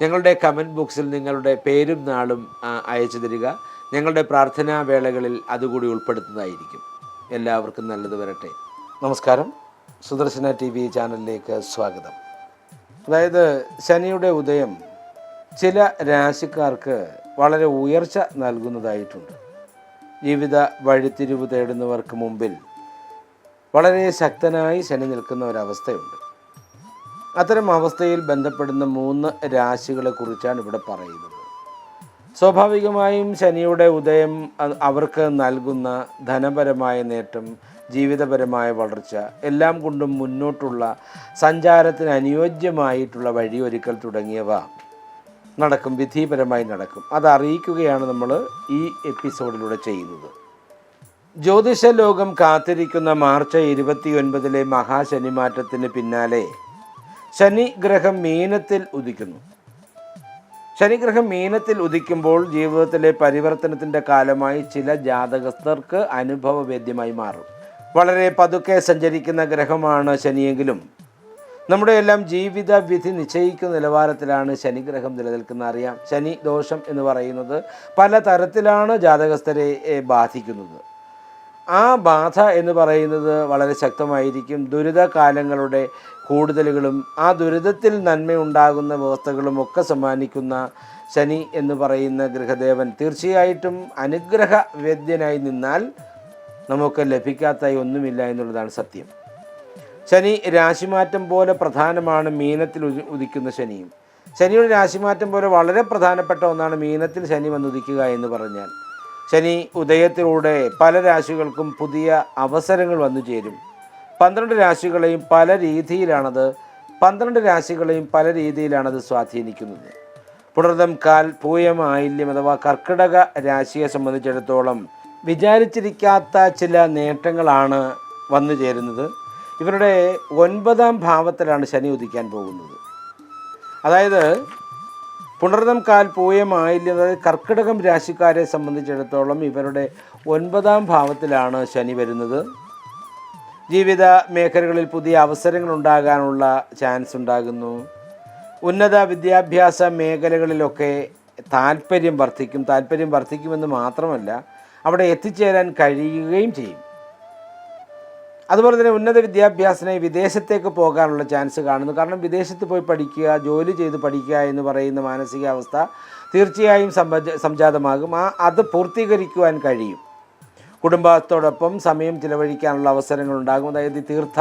ഞങ്ങളുടെ കമന്റ് ബോക്സിൽ നിങ്ങളുടെ പേരും നാളും അയച്ചു തരിക. ഞങ്ങളുടെ പ്രാർത്ഥനാ വേളകളിൽ അതുകൂടി ഉൾപ്പെടുത്തുന്നതായിരിക്കും. എല്ലാവർക്കും നല്ലത് വരട്ടെ. നമസ്കാരം. സുദർശന ടി വി ചാനലിലേക്ക് സ്വാഗതം. അതായത് ശനിയുടെ ഉദയം ചില രാശിക്കാർക്ക് വളരെ ഉയർച്ച നൽകുന്നതായിട്ടുണ്ട്. ജീവിത വഴിത്തിരിവ് തേടുന്നവർക്ക് മുമ്പിൽ വളരെ ശക്തനായി ശനി നിൽക്കുന്ന ഒരവസ്ഥയുണ്ട്. അത്തരം അവസ്ഥയിൽ ബന്ധപ്പെടുന്ന മൂന്ന് രാശികളെ കുറിച്ചാണ് ഇവിടെ പറയുന്നത്. സ്വാഭാവികമായും ശനിയുടെ ഉദയം അവർക്ക് നൽകുന്ന ധനപരമായ നേട്ടം ജീവിതപരമായ വളർച്ച എല്ലാം കൊണ്ടും മുന്നോട്ടുള്ള സഞ്ചാരത്തിന് അനുയോജ്യമായിട്ടുള്ള വഴിയൊരുക്കൽ തുടങ്ങിയവ നടക്കും വിധിപരമായി നടക്കും. അത് അറിയിക്കുകയാണ് നമ്മൾ ഈ എപ്പിസോഡിലൂടെ ചെയ്യുന്നത്. ജ്യോതിഷ ലോകം കാത്തിരിക്കുന്ന മാർച്ച് ഇരുപത്തിയൊൻപതിലെ മഹാശനിമാറ്റത്തിന് പിന്നാലെ ശനി ഗ്രഹം മീനത്തിൽ ഉദിക്കുന്നു. ശനിഗ്രഹം മീനത്തിൽ ഉദിക്കുമ്പോൾ ജീവിതത്തിലെ പരിവർത്തനത്തിന്റെ കാലമായി ചില ജാതകസ്ഥർക്ക് അനുഭവവേദ്യമായി മാറും. വളരെ പതുക്കെ സഞ്ചരിക്കുന്ന ഗ്രഹമാണ് ശനിയെങ്കിലും. നമ്മുടെ എല്ലാം ജീവിത വിധി നിശ്ചയിക്കുന്ന നിലവാരത്തിലാണ് ശനിഗ്രഹം നിലനിൽക്കുന്ന അറിയാം. ശനി ദോഷം എന്ന് പറയുന്നത് പല തരത്തിലാണ് ജാതകസ്ഥരെ ബാധിക്കുന്നത്. ആ ബാധ എന്ന് പറയുന്നത് വളരെ ശക്തമായിരിക്കും. ദുരിതകാലങ്ങളുടെ കൂടുതലുകളും ആ ദുരിതത്തിൽ നന്മയുണ്ടാകുന്ന വ്യവസ്ഥകളും ഒക്കെ സമ്മാനിക്കുന്ന ശനി എന്ന് പറയുന്ന ഗൃഹദേവൻ തീർച്ചയായിട്ടും അനുഗ്രഹ വേദ്യനായി നിന്നാൽ നമുക്ക് ലഭിക്കാത്ത ഒന്നുമില്ല എന്നുള്ളതാണ് സത്യം. ശനി രാശിമാറ്റം പോലെ പ്രധാനമാണ് മീനത്തിൽ ഉദിക്കുന്ന ശനിയും. ശനിയുടെ രാശിമാറ്റം പോലെ വളരെ പ്രധാനപ്പെട്ട ഒന്നാണ് മീനത്തിൽ ശനി വന്നുദിക്കുക എന്ന് പറഞ്ഞാൽ. ശനി ഉദയത്തിലൂടെ പല രാശികൾക്കും പുതിയ അവസരങ്ങൾ വന്നു ചേരും. പന്ത്രണ്ട് രാശികളെയും പല രീതിയിലാണത് പന്ത്രണ്ട് രാശികളെയും പല രീതിയിലാണത് സ്വാധീനിക്കുന്നത്. പുണർദം കാൽ പൂയം ആയില്യം അഥവാ കർക്കിടക രാശിയെ സംബന്ധിച്ചിടത്തോളം വിചാരിച്ചിരിക്കാത്ത ചില നേട്ടങ്ങളാണ് വന്നു ചേരുന്നത്. ഇവരുടെ ഒൻപതാം ഭാവത്തിലാണ് ശനി ഉദിക്കാൻ പോകുന്നത്. അതായത് പുണർദം കാൽ പൂയമായില്യം അതായത് കർക്കിടകം രാശിക്കാരെ സംബന്ധിച്ചിടത്തോളം ഇവരുടെ ഒൻപതാം ഭാവത്തിലാണ് ശനി വരുന്നത്. ജീവിത മേഖലകളിൽ പുതിയ അവസരങ്ങൾ ഉണ്ടാകാനുള്ള ചാൻസ് ഉണ്ടാകുന്നു. ഉന്നത വിദ്യാഭ്യാസ മേഖലകളിലൊക്കെ താല്പര്യം വർദ്ധിക്കും. താല്പര്യം വർദ്ധിക്കുമെന്ന് മാത്രമല്ല അവിടെ എത്തിച്ചേരാൻ കഴിയുകയും ചെയ്യും. അതുപോലെ തന്നെ ഉന്നത വിദ്യാഭ്യാസത്തിനായി വിദേശത്തേക്ക് പോകാനുള്ള ചാൻസ് കാണുന്നു. കാരണം വിദേശത്ത് പോയി പഠിക്കുക ജോലി ചെയ്ത് പഠിക്കുക എന്ന് പറയുന്ന മാനസികാവസ്ഥ തീർച്ചയായും സംജാതമാകും. ആ അത് പൂർത്തീകരിക്കുവാൻ കഴിയും. കുടുംബത്തോടൊപ്പം സമയം ചിലവഴിക്കാനുള്ള അവസരങ്ങളുണ്ടാകും. അതായത് തീർത്ഥ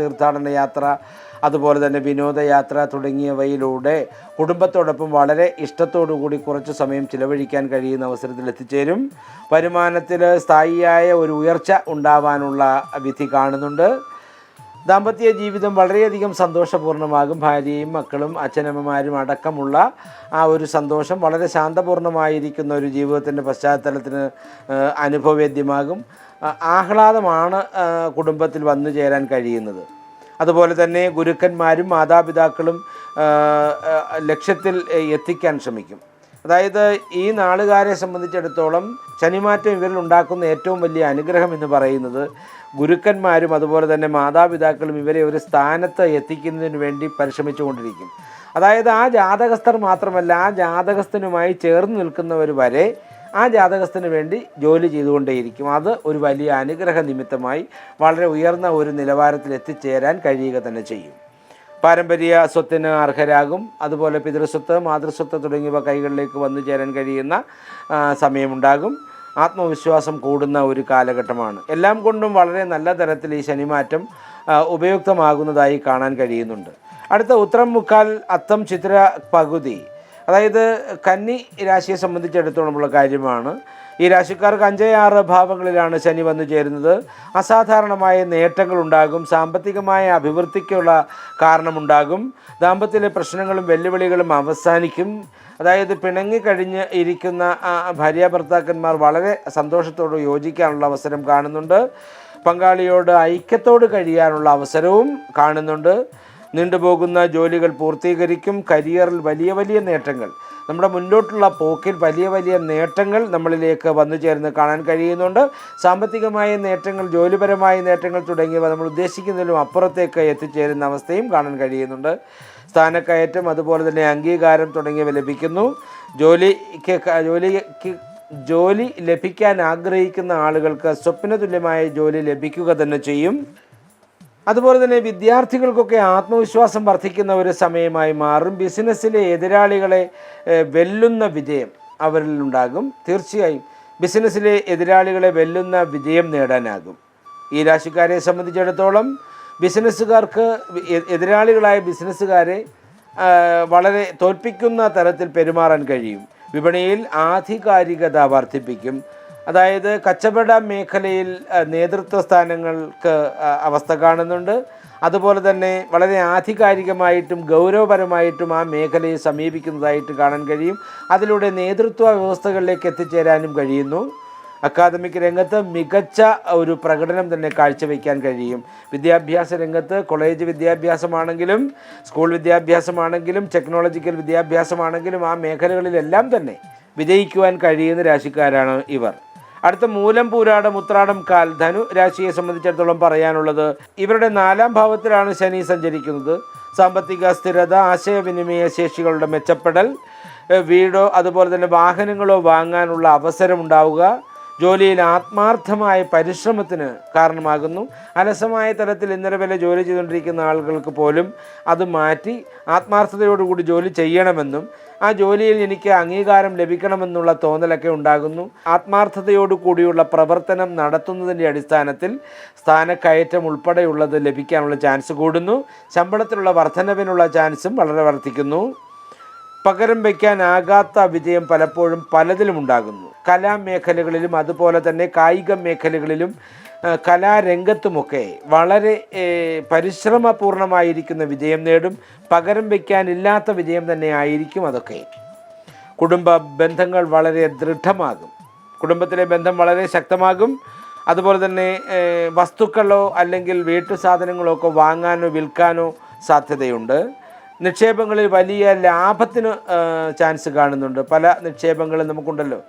തീർത്ഥാടന യാത്ര അതുപോലെ തന്നെ വിനോദയാത്ര തുടങ്ങിയവയിലൂടെ കുടുംബത്തോടൊപ്പം വളരെ ഇഷ്ടത്തോടു കൂടി കുറച്ച് സമയം ചിലവഴിക്കാൻ കഴിയുന്ന അവസരത്തിൽ എത്തിച്ചേരും. വരുമാനത്തിൽ സ്ഥായിയായ ഒരു ഉയർച്ച ഉണ്ടാവാനുള്ള വിധി കാണുന്നുണ്ട്. ദാമ്പത്യ ജീവിതം വളരെയധികം സന്തോഷപൂർണമാകും ഭാര്യയും മക്കളും അച്ഛനമ്മമാരും അടക്കമുള്ള ആ ഒരു സന്തോഷം വളരെ ശാന്തപൂർണമായിരിക്കുന്ന ഒരു ജീവിതത്തിന്റെ പശ്ചാത്തലത്തിന് അനുഭവവേദ്യമാകും. ആഹ്ലാദമാണ് കുടുംബത്തിൽ വന്നു ചേരാൻ കഴിയുന്നത്. അതുപോലെ തന്നെ ഗുരുക്കന്മാരും മാതാപിതാക്കളും ലക്ഷ്യത്തിൽ എത്തിക്കാൻ ശ്രമിക്കും. അതായത് ഈ നാളുകാരെ സംബന്ധിച്ചിടത്തോളം ശനിമാറ്റം ഇവരിൽ ഉണ്ടാക്കുന്ന ഏറ്റവും വലിയ അനുഗ്രഹം എന്ന് പറയുന്നത് ഗുരുക്കന്മാരും അതുപോലെ തന്നെ മാതാപിതാക്കളും ഇവരെ ഒരു സ്ഥാനത്ത് എത്തിക്കുന്നതിന് വേണ്ടി പരിശ്രമിച്ചുകൊണ്ടിരിക്കും. അതായത് ആ ജാതകസ്ഥർ മാത്രമല്ല ആ ജാതകസ്ഥനുമായി ചേർന്ന് നിൽക്കുന്നവർ വരെ ആ ജാതകസ്ഥന് വേണ്ടി ജോലി ചെയ്തുകൊണ്ടേയിരിക്കും. അത് ഒരു വലിയ അനുഗ്രഹ നിമിത്തമായി വളരെ ഉയർന്ന ഒരു നിലവാരത്തിൽ എത്തിച്ചേരാൻ കഴിയുക തന്നെ ചെയ്യും. പാരമ്പര്യ സ്വത്തിന് അർഹരാകും. അതുപോലെ പിതൃസ്വത്ത് മാതൃസ്വത്ത് തുടങ്ങിയവ കൈകളിലേക്ക് വന്നു ചേരാൻ കഴിയുന്ന സമയമുണ്ടാകും. ആത്മവിശ്വാസം കൂടുന്ന ഒരു കാലഘട്ടമാണ്. എല്ലാം കൊണ്ടും വളരെ നല്ല തരത്തിൽ ഈ ശനിമാറ്റം ഉപയുക്തമാകുന്നതായി കാണാൻ കഴിയുന്നുണ്ട്. അടുത്ത ഉത്തരം മുക്കാൽ അത്തം ചിത്ര പകുതി. അതായത് കന്നി രാശിയെ സംബന്ധിച്ചിടത്തോളമുള്ള കാര്യമാണ്. ഈ രാശിക്കാർക്ക് അഞ്ച് ആറ് ഭാവങ്ങളിലാണ് ശനി വന്നു ചേരുന്നത്. അസാധാരണമായ നേട്ടങ്ങൾ ഉണ്ടാകും സാമ്പത്തികമായ അഭിവൃദ്ധിക്കുള്ള കാരണമുണ്ടാകും. ദാമ്പത്യത്തിലെ പ്രശ്നങ്ങളും വെല്ലുവിളികളും അവസാനിക്കും. അതായത് പിണങ്ങിക്കഴിഞ്ഞ് ഇരിക്കുന്ന ഭാര്യ ഭർത്താക്കന്മാർ വളരെ സന്തോഷത്തോട് യോജിക്കാനുള്ള അവസരം കാണുന്നുണ്ട്. പങ്കാളിയോട് ഐക്യത്തോട് കഴിയാനുള്ള അവസരവും കാണുന്നുണ്ട്. നീണ്ടുപോകുന്ന ജോലികൾ പൂർത്തീകരിക്കും. കരിയറിൽ വലിയ വലിയ നേട്ടങ്ങൾ. നമ്മുടെ മുന്നോട്ടുള്ള പോക്കിൽ വലിയ വലിയ നേട്ടങ്ങൾ നമ്മളിലേക്ക് വന്നു ചേർന്ന് കാണാൻ കഴിയുന്നുണ്ട്. സാമ്പത്തികമായ നേട്ടങ്ങൾ ജോലിപരമായ നേട്ടങ്ങൾ തുടങ്ങിയവ നമ്മൾ ഉദ്ദേശിക്കുന്നതിലും അപ്പുറത്തേക്ക് എത്തിച്ചേരുന്ന അവസ്ഥയും കാണാൻ കഴിയുന്നുണ്ട്. സ്ഥാനക്കയറ്റം അതുപോലെ തന്നെ അംഗീകാരം തുടങ്ങിയവ ലഭിക്കുന്നു. ജോലിക്ക് ജോലിക്ക് ജോലി ലഭിക്കാൻ ആഗ്രഹിക്കുന്ന ആളുകൾക്ക് സ്വപ്ന തുല്യമായ ജോലി ലഭിക്കുക തന്നെ ചെയ്യും. അതുപോലെ തന്നെ വിദ്യാർത്ഥികൾക്കൊക്കെ ആത്മവിശ്വാസം വർദ്ധിക്കുന്ന ഒരു സമയമായി മാറും. ബിസിനസ്സിലെ എതിരാളികളെ വെല്ലുന്ന വിജയം അവരിൽ ഉണ്ടാകും. തീർച്ചയായും ബിസിനസ്സിലെ എതിരാളികളെ വെല്ലുന്ന വിജയം നേടാനാകും. ഈ രാശിക്കാരെ സംബന്ധിച്ചിടത്തോളം ബിസിനസ്സുകാർക്ക് എതിരാളികളായ ബിസിനസ്സുകാരെ വളരെ തോൽപ്പിക്കുന്ന തരത്തിൽ പെരുമാറാൻ കഴിയും. വിപണിയിൽ ആധികാരികത വർദ്ധിപ്പിക്കും. അതായത് കച്ചവട മേഖലയിൽ നേതൃത്വ സ്ഥാനങ്ങൾക്ക് അവസ്ഥ കാണുന്നുണ്ട്. അതുപോലെ തന്നെ വളരെ ആധികാരികമായിട്ടും ഗൗരവപരമായിട്ടും ആ മേഖലയെ സമീപിക്കുന്നതായിട്ട് കാണാൻ കഴിയും. അതിലൂടെ നേതൃത്വ വ്യവസ്ഥകളിലേക്ക് എത്തിച്ചേരാനും കഴിയുന്നു. അക്കാദമിക് രംഗത്ത് മികച്ച ഒരു പ്രകടനം തന്നെ കാഴ്ചവെക്കാൻ കഴിയും. വിദ്യാഭ്യാസ രംഗത്ത് കോളേജ് വിദ്യാഭ്യാസമാണെങ്കിലും സ്കൂൾ വിദ്യാഭ്യാസമാണെങ്കിലും ടെക്നോളജിക്കൽ വിദ്യാഭ്യാസമാണെങ്കിലും ആ മേഖലകളിലെല്ലാം തന്നെ വിജയിക്കുവാൻ കഴിയുന്ന രാശിക്കാരാണ് ഇവർ. അടുത്ത മൂലം പൂരാടം ഉത്രാടം കാൽ ധനു രാശിയെ സംബന്ധിച്ചിടത്തോളം പറയാനുള്ളത് ഇവരുടെ നാലാം ഭാവത്തിലാണ് ശനി സഞ്ചരിക്കുന്നത്. സാമ്പത്തിക സ്ഥിരത ആശയവിനിമയ ശേഷികളുടെ മെച്ചപ്പെടൽ വീടോ അതുപോലെ തന്നെ വാഹനങ്ങളോ വാങ്ങാനുള്ള അവസരമുണ്ടാവുക. ജോലിയിൽ ആത്മാർത്ഥമായ പരിശ്രമത്തിന് കാരണമാകുന്നു. അലസമായ തലത്തിൽ ഇന്നലെ വരെ ജോലി ചെയ്തുകൊണ്ടിരിക്കുന്ന ആളുകൾക്ക് പോലും അത് മാറ്റി ആത്മാർത്ഥതയോടുകൂടി ജോലി ചെയ്യണമെന്നും ആ ജോലിയിൽ എനിക്ക് അംഗീകാരം ലഭിക്കണമെന്നുള്ള തോന്നലൊക്കെ ഉണ്ടാകുന്നു. ആത്മാർത്ഥതയോടു കൂടിയുള്ള പ്രവർത്തനം നടത്തുന്നതിന്റെ അടിസ്ഥാനത്തിൽ സ്ഥാനക്കയറ്റം ഉൾപ്പെടെയുള്ളത് ലഭിക്കാനുള്ള ചാൻസ് കൂടുന്നു. ശമ്പളത്തിലുള്ള വർധനവിനുള്ള ചാൻസും വളരെ വർദ്ധിക്കുന്നു പകരം വയ്ക്കാനാകാത്ത വിജയം പലപ്പോഴും പലതിലും ഉണ്ടാകുന്നു. കലാമേഖലകളിലും അതുപോലെ തന്നെ കായിക മേഖലകളിലും കലാരംഗത്തുമൊക്കെ വളരെ പരിശ്രമപൂർണമായിരിക്കുന്ന വിജയം നേടും. പകരം വയ്ക്കാനില്ലാത്ത വിജയം തന്നെ ആയിരിക്കും അതൊക്കെ. കുടുംബ ബന്ധങ്ങൾ വളരെ ദൃഢമാകും. കുടുംബത്തിലെ ബന്ധം വളരെ ശക്തമാകും. അതുപോലെ തന്നെ വസ്തുക്കളോ അല്ലെങ്കിൽ വീട്ടു സാധനങ്ങളോ ഒക്കെ വാങ്ങാനോ വിൽക്കാനോ സാധ്യതയുണ്ട്. നിക്ഷേപങ്ങളിൽ വലിയ ലാഭത്തിന് ചാൻസ് കാണുന്നുണ്ട്. പല നിക്ഷേപങ്ങളും നമുക്കുണ്ടല്ലോ.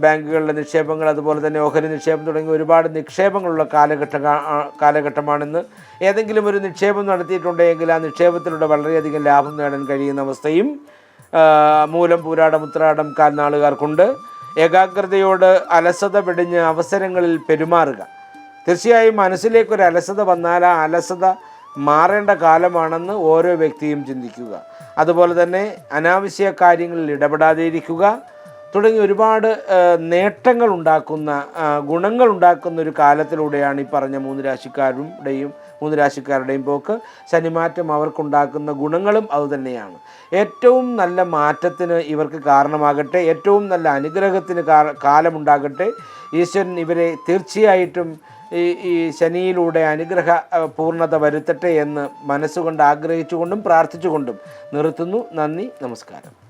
ബാങ്കുകളിലെ നിക്ഷേപങ്ങൾ അതുപോലെ തന്നെ ഓഹരി നിക്ഷേപം തുടങ്ങി ഒരുപാട് നിക്ഷേപങ്ങളുള്ള കാലഘട്ട കാലഘട്ടമാണെന്ന്. ഏതെങ്കിലും ഒരു നിക്ഷേപം നടത്തിയിട്ടുണ്ടെങ്കിൽ ആ നിക്ഷേപത്തിലൂടെ വളരെയധികം ലാഭം നേടാൻ കഴിയുന്ന അവസ്ഥയും മൂലം പൂരാടം ഉത്രാടം കാൽനാളുകാർക്കുണ്ട്. ഏകാഗ്രതയോട് അലസത വെടിഞ്ഞ് അവസരങ്ങളിൽ പെരുമാറുക. തീർച്ചയായും മനസ്സിലേക്കൊരു അലസത വന്നാൽ ആ അലസത മാറേണ്ട കാലമാണെന്ന് ഓരോ വ്യക്തിയും ചിന്തിക്കുക. അതുപോലെ തന്നെ അനാവശ്യ കാര്യങ്ങളിൽ ഇടപെടാതെ ഇരിക്കുക തുടങ്ങി ഒരുപാട് നേട്ടങ്ങൾ ഉണ്ടാക്കുന്ന ഗുണങ്ങൾ ഉണ്ടാക്കുന്ന ഒരു കാലത്തിലൂടെയാണ് ഈ പറഞ്ഞ മൂന്ന് രാശിക്കാരുടെയും മൂന്ന് രാശിക്കാരുടെയും പോക്ക് ശനിമാറ്റം അവർക്കുണ്ടാക്കുന്ന ഗുണങ്ങളും അതുതന്നെയാണ്. ഏറ്റവും നല്ല മാറ്റത്തിന് ഇവർക്ക് കാരണമാകട്ടെ ഏറ്റവും നല്ല അനുഗ്രഹത്തിന് കാലമുണ്ടാകട്ടെ ഈശ്വരൻ ഇവരെ തീർച്ചയായിട്ടും ഈ ഈ ശനിയിലൂടെ അനുഗ്രഹ പൂർണത വരുത്തട്ടെ എന്ന് മനസ്സുകൊണ്ട് ആഗ്രഹിച്ചുകൊണ്ടും പ്രാർത്ഥിച്ചുകൊണ്ടും നിർത്തുന്നു. നന്ദി നമസ്കാരം.